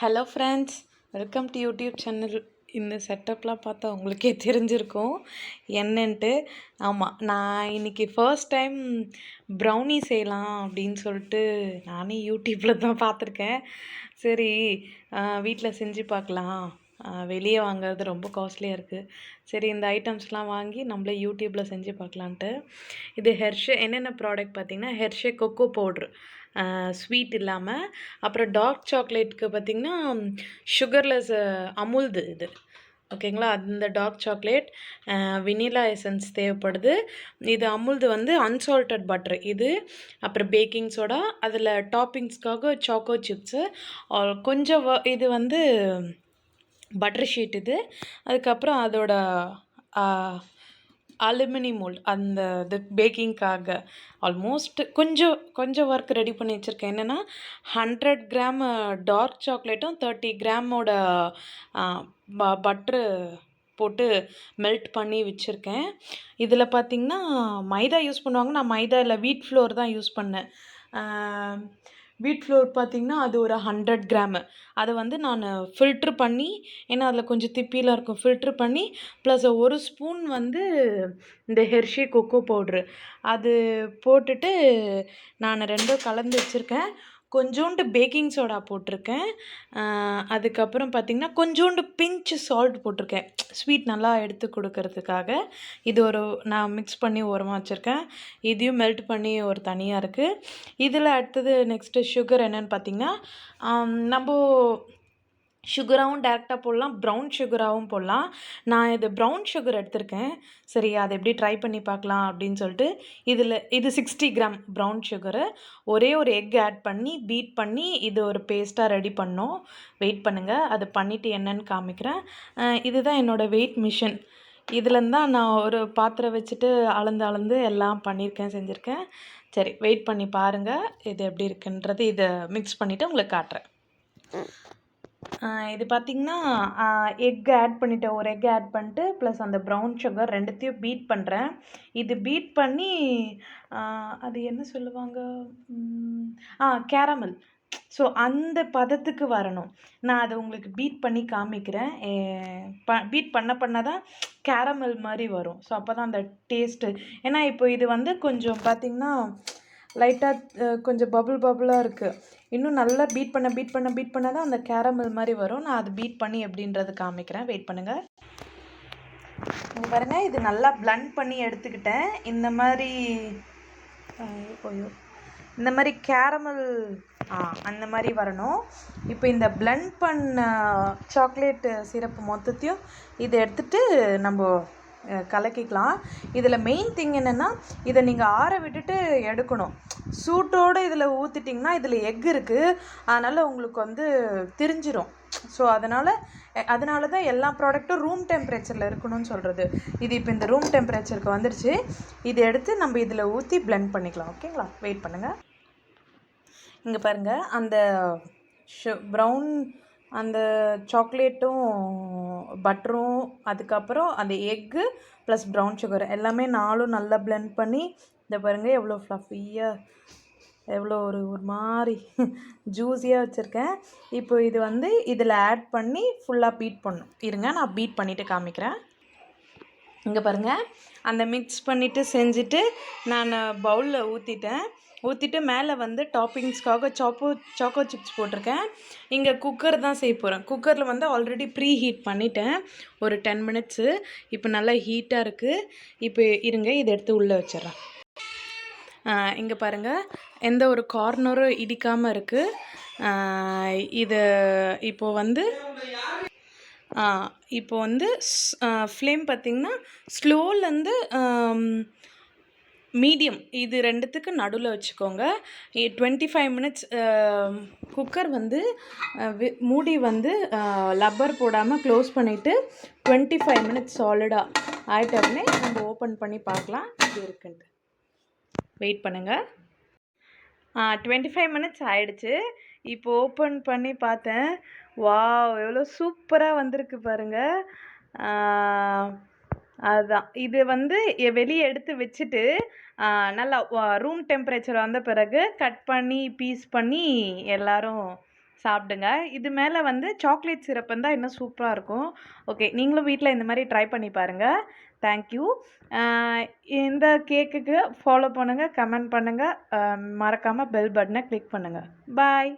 Hello friends welcome to YouTube channel இந்த செட்டப்லாம் பார்த்தா உங்களுக்கே தெரிஞ்சிருக்கும். என்னன்ட்டு? ஆமாம் நான் இன்னைக்கு ஃபர்ஸ்ட் டைம் ப்ரௌனி செய்யலாம் அப்படின்னு சொல்லிட்டு நானே யூடியூப்பில் தான் பார்த்துருக்கேன். சரி வீட்டில் செஞ்சு பார்க்கலாம். வெளியே வாங்குறது ரொம்ப காஸ்ட்லியாக இருக்குது சரி இந்த ஐட்டம்ஸ்லாம் வாங்கி நம்மளே யூடியூப்பில் செஞ்சு பார்க்கலான்ட்டு. இது ஹெர்ஷே என்னென்ன ப்ராடக்ட் பார்த்திங்கன்னா ஹெர்ஷே கொக்கோ பவுட்ரு ஸ்வீட் இல்லாமல் அப்புறம் டார்க் சாக்லேட்டுக்கு பார்த்திங்கன்னா சுகர்லெஸ் அமுல்து இது. ஓகேங்களா அந்த டார்க் சாக்லேட் வெனிலா எசன்ஸ் தேவைப்படுது. இது அமுல்து வந்து அன்சால்டட் பட்டர் இது அப்புறம் பேக்கிங் சோடா அதில் டாப்பிங்ஸ்க்காக சாக்கோ சிப்ஸு கொஞ்சம் வ- இது வந்து பட்டர் ஷீட் இது. அதுக்கப்புறம் அதோட அலுமினி மோல்ட் அந்த இது பேக்கிங்க்காக ஆல்மோஸ்ட் கொஞ்சம் கொஞ்சம் ஒர்க் ரெடி பண்ணி வச்சுருக்கேன். என்னென்னா ஹண்ட்ரட் கிராம் டார்க் சாக்லேட்டும் தேர்ட்டி கிராமோட பட்ரு போட்டு மெல்ட் பண்ணி வச்சுருக்கேன். இதில் பார்த்திங்கன்னா மைதா யூஸ் பண்ணுவாங்க. நான் மைதா இல்லை வீட் ஃப்ளோர் தான் யூஸ் பண்ணேன். வீட் ஃப்ளோர் பார்த்திங்கன்னா அது ஒரு ஹண்ட்ரட் கிராமு அதை வந்து நான் ஃபில்ட்ரு பண்ணி ஏன்னா அதில் கொஞ்சம் திப்பிலாம் இருக்கும். ஃபில்ட்ரு பண்ணி ப்ளஸ் ஒரு ஸ்பூன் வந்து இந்த ஹெர்ஷி கொக்கோ பவுட்ரு அது போட்டுட்டு நான் ரெண்டும் கலந்து வச்சுருக்கேன். கொஞ்சோண்டு பேக்கிங் சோடா போட்டிருக்கேன். அதுக்கப்புறம் பார்த்திங்கன்னா கொஞ்சோண்டு பிஞ்சு சால்ட் போட்டிருக்கேன். ஸ்வீட் நல்லா எடுத்து கொடுக்கறதுக்காக. இது ஒரு நான் மிக்ஸ் பண்ணி ஓரமாக வச்சுருக்கேன். இதையும் மெல்ட் பண்ணி ஒரு தனியாக இருக்குது இதில் அடுத்தது நெக்ஸ்ட்டு சுகர் என்னன்னு பார்த்தீங்கன்னா நம்ம சுகராகவும் டேரெக்டாக போடலாம் ப்ரௌன் சுகராகவும் போடலாம். நான் இது ப்ரௌன் சுகர் எடுத்திருக்கேன். சரி அதை எப்படி ட்ரை பண்ணி பார்க்கலாம் அப்படின்னு சொல்லிட்டு இதில் இது சிக்ஸ்டி கிராம் ப்ரௌன் சுகரு ஒரே ஒரு எக் ஆட் பண்ணி பீட் பண்ணி இது ஒரு பேஸ்ட்டாக ரெடி பண்ணோம். வெயிட் பண்ணுங்கள் அது பண்ணிவிட்டு என்னன்னு காமிக்கிறேன். இதுதான் என்னோடய வெயிட் மிஷின் இதுலேருந்து தான் நான் ஒரு பாத்திரம் வச்சுட்டு அளந்து அளந்து எல்லாம் பண்ணியிருக்கேன் செஞ்சுருக்கேன். சரி வெயிட் பண்ணி பாருங்கள் இது எப்படி இருக்குன்றது இதை மிக்ஸ் பண்ணிவிட்டு உங்களுக்கு காட்டுறேன். இது பார்த்தீங்கன்னா எக் ஆட் பண்ணிட்டேன் ஒரு எக் ஆட் பண்ணிட்டு ப்ளஸ் அந்த ப்ரௌன் சுகர் ரெண்டுத்தையும் பீட் பண்ணுறேன் இது பீட் பண்ணி அது என்ன சொல்லுவாங்க? ஆ கேரமல் ஸோ அந்த பதத்துக்கு வரணும். நான் அதை உங்களுக்கு பீட் பண்ணி காமிக்கிறேன். பீட் பண்ண பண்ண தான் கேரமல் மாதிரி வரும். ஸோ அப்போ தான் அந்த டேஸ்ட்டு ஏன்னா இப்போ இது வந்து கொஞ்சம் பார்த்திங்கன்னா லைட்டாக கொஞ்சம் பபுள் பபுளாக இருக்குது இன்னும் நல்லா பீட் பண்ண பீட் பண்ண பீட் பண்ண தான் அந்த கேரமல் மாதிரி வரும். நான் அது பீட் பண்ணி எப்படின்றது காமிக்கிறேன். வெயிட் பண்ணுங்கள் இங்கே பாருங்கள் இது நல்லா பிளண்ட் பண்ணி எடுத்துக்கிட்டேன். இந்த மாதிரி போயோ இந்த மாதிரி கேரமல் ஆ அந்த மாதிரி வரணும். இப்போ இந்த பிளண்ட் பண்ண சாக்லேட்டு சிரப்பு மொத்தத்தையும் இதை எடுத்துகிட்டு நம்ம கலக்கிக்கலாம். இதில் மெயின் திங் என்னென்னா இதை நீங்கள் ஆற விட்டுட்டு எடுக்கணும். சூட்டோடு இதில் ஊற்றிட்டிங்கன்னா இதில் எக் இருக்குது அதனால் உங்களுக்கு வந்து திரிஞ்சிரும். ஸோ அதனால் அதனால தான் எல்லா ப்ராடக்ட்டும் ரூம் டெம்பரேச்சரில் இருக்கணும்னு சொல்கிறது இது இப்போ இந்த ரூம் டெம்பரேச்சருக்கு வந்துருச்சு. இதை எடுத்து நம்ம இதில் ஊற்றி பிளெண்ட் பண்ணிக்கலாம். ஓகேங்களா வெயிட் பண்ணுங்கள் இங்கே பாருங்கள் அந்த ஷு ப்ரௌன் அந்த சாக்லேட்டும் பட்டரும் அதுக்கப்புறம் அந்த எக்கு ப்ளஸ் ப்ரௌன் சுகர் எல்லாமே நாலும் நல்லா blend பண்ணி இந்த பாருங்கள் எவ்வளோ ஃப்ளஃபியாக எவ்வளோ ஒரு ஒரு மாதிரி ஜூஸியாக வச்சுருக்கேன். இப்போ இது வந்து இதில் ஆட் பண்ணி ஃபுல்லாக பீட் பண்ணும் இருங்க நான் பீட் பண்ணிவிட்டு காமிக்கிறேன். இங்கே பாருங்கள் அந்த மிக்ஸ் பண்ணிவிட்டு செஞ்சுட்டு நான் பவுலில் ஊற்றிட்டேன் ஊற்றிட்டு மேலே வந்து டாப்பிங்ஸ்க்காக சாப்போ சாக்கோ சிப்ஸ் போட்டிருக்கேன். இங்கே குக்கர் தான் செய்ய போகிறேன் குக்கரில் வந்து ஆல்ரெடி ப்ரீ ஹீட் பண்ணிட்டேன். ஒரு டென் மினிட்ஸு இப்போ நல்லா ஹீட்டாக இருக்குது இப்போ இருங்க இதை எடுத்து உள்ளே வச்சிடுறேன். இங்கே பாருங்கள் எந்த ஒரு கார்னரும் இடிக்காமல் இருக்குது இது இப்போ வந்து இப்போ வந்து ஃப்ளேம் பார்த்திங்கன்னா ஸ்லோலேருந்து மீடியம் இது ரெண்டுத்துக்கு நடுவில் வச்சுக்கோங்க. டுவெண்ட்டி ஃபைவ் மினிட்ஸ் குக்கர் வந்து வி- மூடி வந்து லப்பர் போடாமல் க்ளோஸ் பண்ணிவிட்டு டுவெண்ட்டி ஃபைவ் மினிட்ஸ் சாலிடாக ஆகிட்ட உடனே நம்ம ஓப்பன் பண்ணி பார்க்கலாம். இது இருக்குன்ட்டு. வெயிட் பண்ணுங்கள் டுவெண்ட்டி ஃபைவ் மினிட்ஸ் ஆகிடுச்சு இப்போ ஓப்பன் பண்ணி பார்த்தேன். வாவ் எவ்வளோ சூப்பராக வந்திருக்கு பாருங்க. அதுதான் இது வந்து வெளியே எடுத்து வச்சுட்டு நல்லா ரூம் டெம்பரேச்சர் வந்த பிறகு கட் பண்ணி பீஸ் பண்ணி எல்லோரும் சாப்பிடுங்க. இது மேலே வந்து சாக்லேட் சிரப் இருந்தால் இன்னும் சூப்பராக இருக்கும். ஓகே நீங்களும் வீட்டில் இந்த மாதிரி ட்ரை பண்ணி பாருங்கள் தேங்க்யூ இந்த கேக்குக்கு ஃபாலோ பண்ணுங்கள் கமெண்ட் பண்ணுங்கள் மறக்காமல் பெல் பட்டனை கிளிக் பண்ணுங்கள் பாய்